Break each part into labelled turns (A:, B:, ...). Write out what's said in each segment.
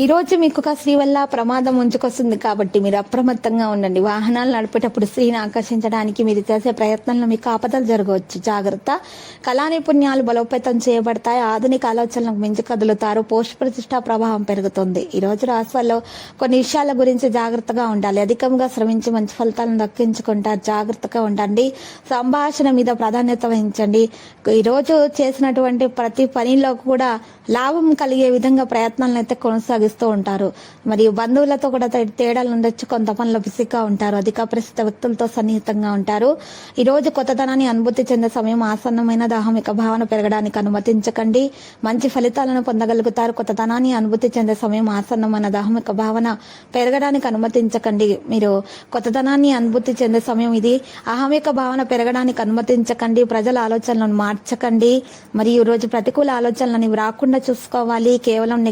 A: ఈరోజు మీకు ఒక స్త్రీ వల్ల ప్రమాదం ఉంచుకొస్తుంది కాబట్టి మీరు అప్రమత్తంగా ఉండండి. వాహనాలు నడిపేటప్పుడు స్త్రీని ఆకర్షించడానికి మీరు చేసే ప్రయత్నంలో మీకు ఆపదలు జరగవచ్చు. జాగ్రత్త. కళా నైపుణ్యాలు బలోపేతం చేయబడతాయి. ఆధునిక ఆలోచనలకు మించి కదులుతారు. పోస్ట్ ప్రతిష్ట ప్రభావం పెరుగుతుంది. ఈ రోజు రాశిలో కొన్ని విషయాల గురించి జాగ్రత్తగా ఉండాలి. అధికంగా శ్రమించి మంచి ఫలితాలను దక్కించుకుంటారు జాగ్రత్తగా ఉండండి. సంభాషణ మీద ప్రాధాన్యత వహించండి. ఈరోజు చేసినటువంటి ప్రతి పనిలో కూడా లాభం కలిగే విధంగా ప్రయత్నాలను అయితే కొనసాగిస్తూ ఉంటారు. మరియు బంధువులతో కూడా తే- తేడాలు ఉండొచ్చు. కొంత పనులు బిసిగ్గా ఉంటారు. అధిక ప్రస్తుత వ్యక్తులతో సన్నిహితంగా ఉంటారు. ఈ రోజు కొత్తదనాన్ని అనుభూతి చెందే సమయం ఆసన్నమైన దాహమిక భావన పెరగడానికి అనుమతించకండి. మంచి ఫలితాలను పొందగలుగుతారు. కొత్తదనాన్ని అనుభూతి చెందే సమయం ఆసన్నమైన దాహమిక భావన పెరగడానికి అనుమతించకండి. మీరు కొత్తదనాన్ని అనుభూతి చెందే సమయం ఇది. అహమిక భావన పెరగడానికి అనుమతించకండి. ప్రజల ఆలోచనలను మార్చకండి. మరియు ఈ రోజు ప్రతికూల ఆలోచనలు రాకుండా చూసుకోవాలి. కేవలం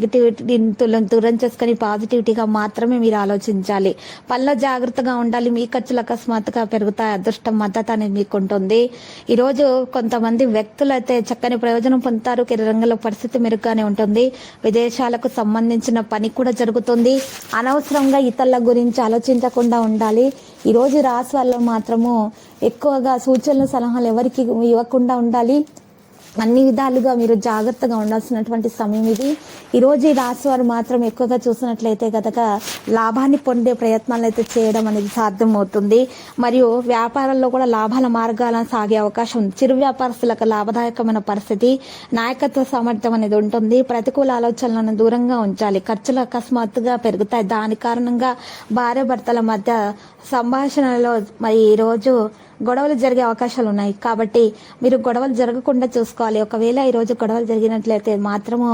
A: నెగిటివిటీ దూరం చేసుకుని పాజిటివిటీగా మాత్రమే మీరు ఆలోచించాలి. పనిలో జాగ్రత్తగా ఉండాలి. మీ ఖర్చులు అకస్మాత్తుగా పెరుగుతాయి. అదృష్టం మద్దతు అనేది మీకు ఉంటుంది ఈరోజు కొంతమంది వ్యక్తులు అయితే చక్కని ప్రయోజనం పొందుతారు. కెరీర్ రంగంలో పరిస్థితి మెరుగ్గానే ఉంటుంది. విదేశాలకు సంబంధించిన పని కూడా జరుగుతుంది. అనవసరంగా ఇతరుల గురించి ఆలోచించకుండా ఉండాలి. ఈరోజు రోజు రాశి మాత్రము ఎక్కువగా సూచనలు సలహాలు ఎవరికి ఇవ్వకుండా ఉండాలి. అన్ని విధాలుగా మీరు జాగ్రత్తగా ఉండాల్సినటువంటి సమయం ఇది. ఈరోజు ఈ రాశి వారు మాత్రం ఎక్కువగా చూసినట్లయితే గతక లాభాన్ని పొందే ప్రయత్నాలు అయితే చేయడం అనేది సాధ్యమవుతుంది. మరియు వ్యాపారంలో కూడా లాభాల మార్గాలను సాగే అవకాశం ఉంది. చిరు వ్యాపారస్తులకు లాభదాయకమైన పరిస్థితి నాయకత్వ సామర్థ్యం అనేది ఉంటుంది. ప్రతికూల ఆలోచనలను దూరంగా ఉంచాలి. ఖర్చులు అకస్మాత్తుగా పెరుగుతాయి. దాని కారణంగా భార్య భర్తల మధ్య సంభాషణలో మరి ఈ రోజు గొడవలు జరిగే అవకాశాలు ఉన్నాయి. కాబట్టి మీరు గొడవలు జరగకుండా చూసుకోవాలి. ఒకవేళ ఈరోజు గొడవలు జరిగినట్లయితే మాత్రము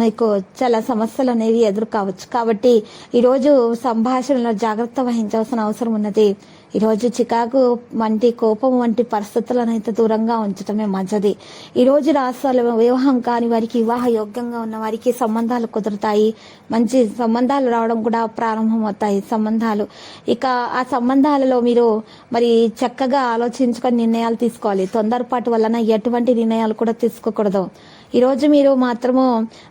A: మీకు చాలా సమస్యలు అనేవి ఎదురు కావచ్చు కాబట్టి ఈరోజు సంభాషణలో జాగ్రత్త వహించాల్సిన అవసరం ఉన్నది. ఈరోజు చికాకు వంటి కోపం వంటి పరిస్థితులను అయితే దూరంగా ఉంచడమే మంచిది. ఈరోజు రాష్ట్రాలు రాష్ట్రాల వివాహం కాని వారికి వివాహ యోగ్యంగా ఉన్న వారికి సంబంధాలు కుదురుతాయి. మంచి సంబంధాలు రావడం కూడా ప్రారంభమవుతాయి సంబంధాలు. ఇక ఆ సంబంధాలలో మీరు మరి చక్కగా ఆలోచించుకొని నిర్ణయాలు తీసుకోవాలి. తొందరపాటు వలన ఎటువంటి నిర్ణయాలు కూడా తీసుకోకూడదు. ఈరోజు మీరు మాత్రము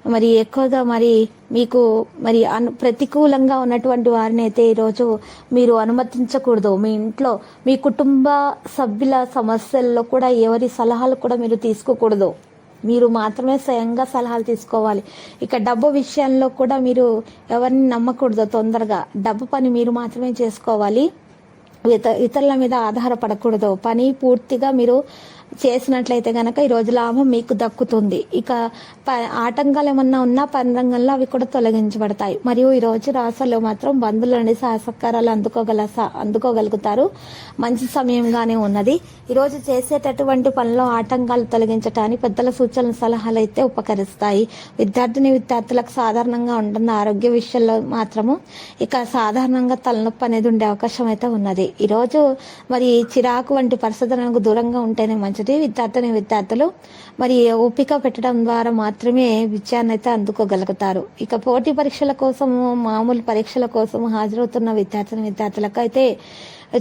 A: మరి ఎక్కువగా మరి మీకు మరి అను ప్రతికూలంగా ఉన్నటువంటి వారిని అయితే ఈరోజు మీరు అనుమతించకూడదు. మీ ఇంట్లో మీ కుటుంబ సభ్యుల సమస్యల్లో కూడా ఎవరి సలహాలు కూడా మీరు తీసుకోకూడదు. మీరు మాత్రమే స్వయంగా సలహాలు తీసుకోవాలి. ఇక డబ్బు విషయంలో కూడా మీరు ఎవరిని నమ్మకూడదు తొందరగా. డబ్బు పని మీరు మాత్రమే చేసుకోవాలి. ఇత ఇతరుల మీద ఆధారపడకూడదు. పని పూర్తిగా మీరు చేసినట్లయితే కనుక ఈరోజు లాభం మీకు దక్కుతుంది. ఇక ప- ఆటంకాలు ఏమన్నా ఉన్నా పని రంగంలో అవి కూడా తొలగించబడతాయి. మరియు ఈరోజు రోజు మాత్రం బంధువుల నుండి సహసకారాలు అందుకోగల అందుకోగలుగుతారు. మంచి సమయంగానే ఉన్నది. ఈరోజు చేసేటటువంటి పనిలో ఆటంకాలు తొలగించడానికి పెద్దల సూచనల సలహాలు అయితే ఉపకరిస్తాయి. విద్యార్థిని విద్యార్థులకు సాధారణంగా ఉంటున్న ఆరోగ్య విషయంలో మాత్రము ఇక సాధారణంగా తలనొప్పి అనేది ఉండే అవకాశం అయితే ఉన్నది. ఈరోజు మరి చిరాకు వంటి పరిస్థితులకు దూరంగా ఉంటేనే మంచి మంచిది విద్యార్థిని విద్యార్థులు మరి ఓపిక పెట్టడం ద్వారా మాత్రమే విజయాన్ని అయితే అందుకోగలుగుతారు. ఇక పోటీ పరీక్షల కోసము మామూలు పరీక్షల కోసం హాజరవుతున్న విద్యార్థిని విద్యార్థులకు అయితే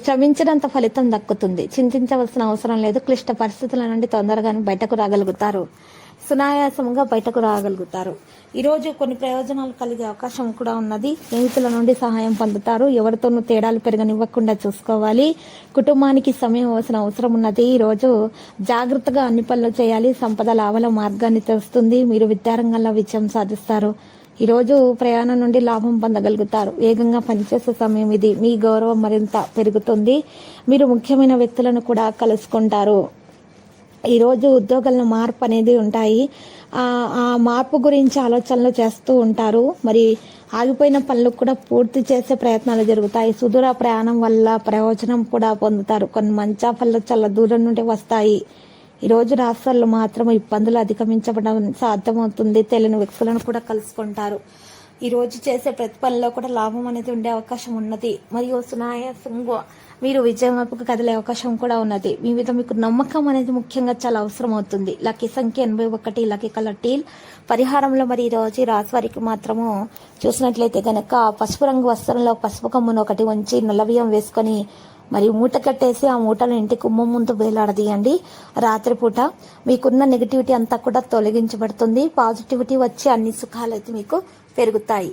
A: శ్రమించినంత ఫలితం దక్కుతుంది. చింతించవలసిన అవసరం లేదు. క్లిష్ట పరిస్థితుల నుండి తొందరగానే బయటకు రాగలుగుతారు. సునాయాసంగా బయటకు రాగలుగుతారు. ఈరోజు కొన్ని ప్రయోజనాలు కలిగే అవకాశం కూడా ఉన్నది. స్నేహితుల నుండి సహాయం పొందుతారు. ఎవరితోనూ తేడాలు పెరగనివ్వకుండా చూసుకోవాలి. కుటుంబానికి సమయం అవసరం అవసరం ఉన్నది. ఈరోజు జాగ్రత్తగా అన్ని పనులు చేయాలి. సంపద లాభాల మార్గాన్ని తెస్తుంది మీరు విద్యారంగంలో విజయం సాధిస్తారు. ఈరోజు ప్రయాణం నుండి లాభం పొందగలుగుతారు. వేగంగా పనిచేసే సమయం ఇది. మీ గౌరవం మరింత పెరుగుతుంది. మీరు ముఖ్యమైన వ్యక్తులను కూడా కలుసుకుంటారు. ఈరోజు రోజు మార్పు అనేది ఉంటాయి. ఆ మార్పు గురించి ఆలోచనలు చేస్తూ ఉంటారు. మరి ఆగిపోయిన పనులు కూడా పూర్తి చేసే ప్రయత్నాలు జరుగుతాయి. సుదూర ప్రయాణం వల్ల ప్రయోజనం కూడా పొందుతారు. కొన్ని మంచి పనులు చాలా దూరం నుండి వస్తాయి. ఈరోజు రాష్ట్రాల్లో మాత్రం ఇబ్బందులు అధిగమించడం సాధ్యమవుతుంది. తెలియని వ్యక్తులను కూడా కలుసుకుంటారు. ఈరోజు చేసే ప్రతి పనిలో కూడా లాభం అనేది ఉండే అవకాశం ఉన్నది. మరియు సునాయాసంగా మీరు విజయం వైపుకు కదిలే అవకాశం కూడా ఉన్నది. మీ మీద మీకు నమ్మకం అనేది ముఖ్యంగా చాలా అవసరం అవుతుంది. లక్కీ సంఖ్య ఎనభై ఒకటి లక్కీ కలర్ టీల్. పరిహారంలో మరి ఈ రోజు వారికి మాత్రము చూసినట్లయితే కనుక పసుపు రంగు వస్త్రంలో పసుపు కమ్మును ఒకటి ఉంచి నల్లబియ్యం వేసుకొని మరి మూట కట్టేసి ఆ మూటను ఇంటి కుమ్మం ముందు వేలాడదీయండి. రాత్రిపూట మీకున్న నెగిటివిటీ అంతా కూడా తొలగించబడుతుంది. పాజిటివిటీ వచ్చి అన్ని సుఖాలు అయితే మీకు పెరుగుతాయి.